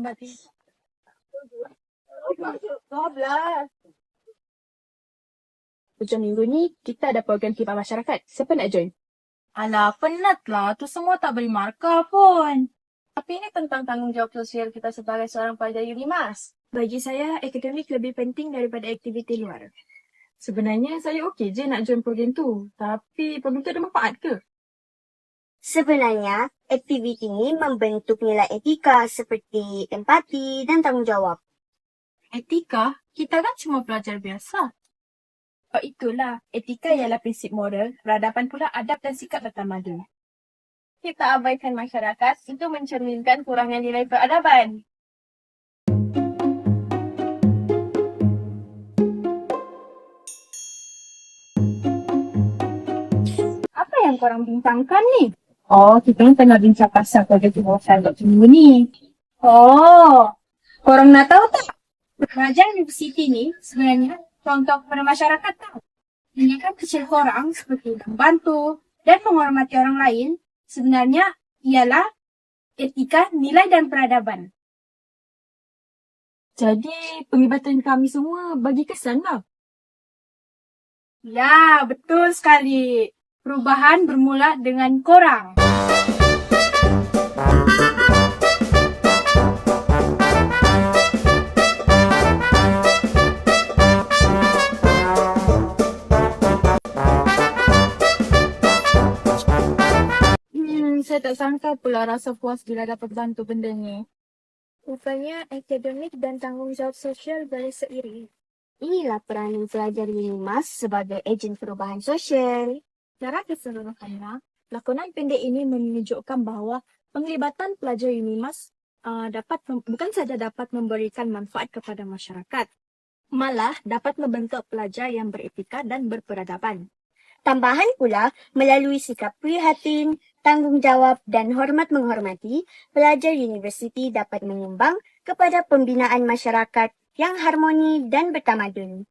mati. Hujung minggu ni, kita ada program khidmat masyarakat. Siapa nak join? Alah, penat lah. Tu semua tak beri markah pun. Tapi ini tentang tanggungjawab sosial kita sebagai seorang pelajar UNIMAS. Bagi saya, akademik lebih penting daripada aktiviti luar. Sebenarnya saya okey je nak join program tu. Tapi program tu ada manfaat ke? Sebenarnya, aktiviti ini membentuk nilai etika seperti empati dan tanggungjawab. Etika? Kita kan cuma pelajar biasa. Oh itulah, etika ialah prinsip moral, peradaban pula adab dan sikap bertamadun. Kita abaikan masyarakat itu mencerminkan kurangnya nilai peradaban. Apa yang korang bincangkan ni? Oh, kita ni tengah bincang pasal program kebawasan Dr. Minggu ni. Oh, korang nak tahu tak? Kerajaan universiti ni sebenarnya contoh kepada masyarakat tau. Ini kan kecil korang seperti membantu dan menghormati orang lain sebenarnya ialah etika, nilai dan peradaban. Jadi, penglibatan kami semua bagi kesan lah. Ya, betul sekali. Perubahan bermula dengan korang. Hmm, saya tak sangka pula rasa puas bila dapat bantu benda ni. Rupanya akademik dan tanggungjawab sosial boleh seiring. Inilah peranan pelajar UNIMAS sebagai ejen perubahan sosial. Secara keseluruhannya, lakonan pendek ini menunjukkan bahawa penglibatan pelajar UNIMAS uh, dapat bukan saja dapat memberikan manfaat kepada masyarakat, malah dapat membentuk pelajar yang beretika dan berperadaban. Tambahan pula, melalui sikap prihatin, tanggungjawab dan hormat menghormati, pelajar universiti dapat menyumbang kepada pembinaan masyarakat yang harmoni dan bertamadun.